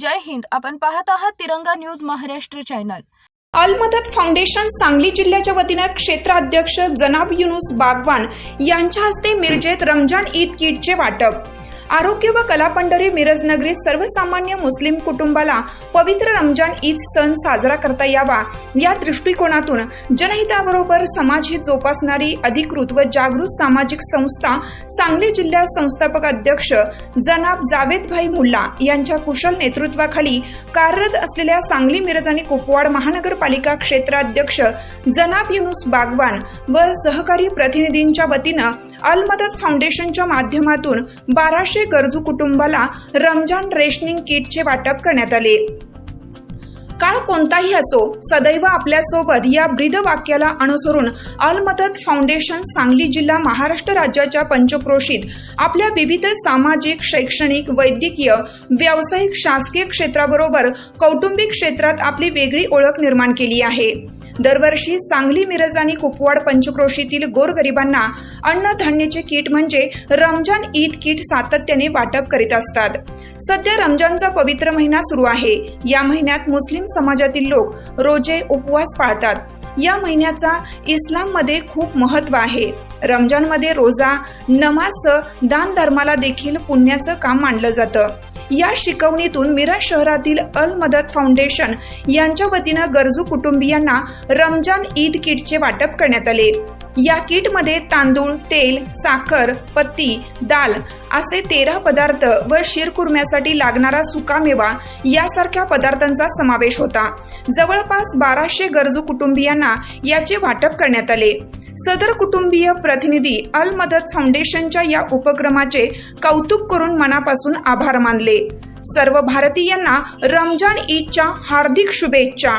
जय हिंद. आपण पाहत आहात Tiranga news Maharashtra channel. Almadat foundation Sangli जिल्ह्याच्या वतीनं क्षेत्राध्यक्ष जनाब युनुस बागवान यांच्या हस्ते मिरजेत रमजान ईद किटचे वाटप. आरोग्य व कला पंढरी मिरज नगरीत सर्वसामान्य मुस्लिम कुटुंबाला पवित्र रमजान ईद सण साजरा करता यावा. या दृष्टिकोनातून जनहिताबरोबर समाजहित जोपासणारी अधिकृत व जागृत सामाजिक संस्था सांगली जिल्हा संस्थापक अध्यक्ष जनाब जावेदभाई मुल्ला यांच्या कुशल नेतृत्वाखाली कार्यरत असलेल्या सांगली मिरज आणि कुपवाड महानगरपालिका क्षेत्राध्यक्ष जनाब युनुस बागवान व सहकारी प्रतिनिधींच्या वतीनं अल मदत फाउंडेशनच्या माध्यमातून बाराशे गरजू कुटुंबाला रमजान रेशनिंग किटचे वाटप करण्यात आले. काळ कोणताही असो सदैव आपल्यासोबत या ब्रीद वाक्याला अनुसरून अलमदत फाउंडेशन सांगली जिल्हा महाराष्ट्र राज्याच्या पंचक्रोशीत आपल्या विविध सामाजिक शैक्षणिक वैद्यकीय व्यावसायिक शासकीय क्षेत्राबरोबर कौटुंबिक क्षेत्रात आपली वेगळी ओळख निर्माण केली आहे. दरवर्षी सांगली मिरज आणि कुपवाड पंचक्रोशीतील गोरगरिबांना अन्नधान्याचे किट म्हणजे रमजान ईद किट सातत्याने वाटप करीत असतात. सध्या रमजानचा पवित्र महिना सुरू आहे. या महिन्यात मुस्लिम समाजातील लोक रोजे उपवास पाळतात. या महिन्याचा इस्लाममध्ये खूप महत्त्व आहे. रमजानमध्ये रोजा नमाज दान धर्माला देखील पुण्याचं काम मानलं जातं. या शिकवणीतून मिरज शहरातील अल मदत फाउंडेशन यांच्या वतीनं गरजू कुटुंबियांना रमजान ईद किटचे वाटप करण्यात आले. या किटमध्ये तांदूळ तेल साखर पत्ती दाल असे तेरा पदार्थ व शिरकुर्म्यासाठी लागणारा सुकामेवा यासारख्या पदार्थांचा समावेश होता. जवळपास बाराशे गरजू कुटुंबियांना याचे वाटप करण्यात आले. सदर कुटुंबीय प्रतिनिधी अल मदत फाउंडेशनच्या या उपक्रमाचे कौतुक करून मनापासून आभार मानले. सर्व भारतीयांना रमजान ईदच्या हार्दिक शुभेच्छा.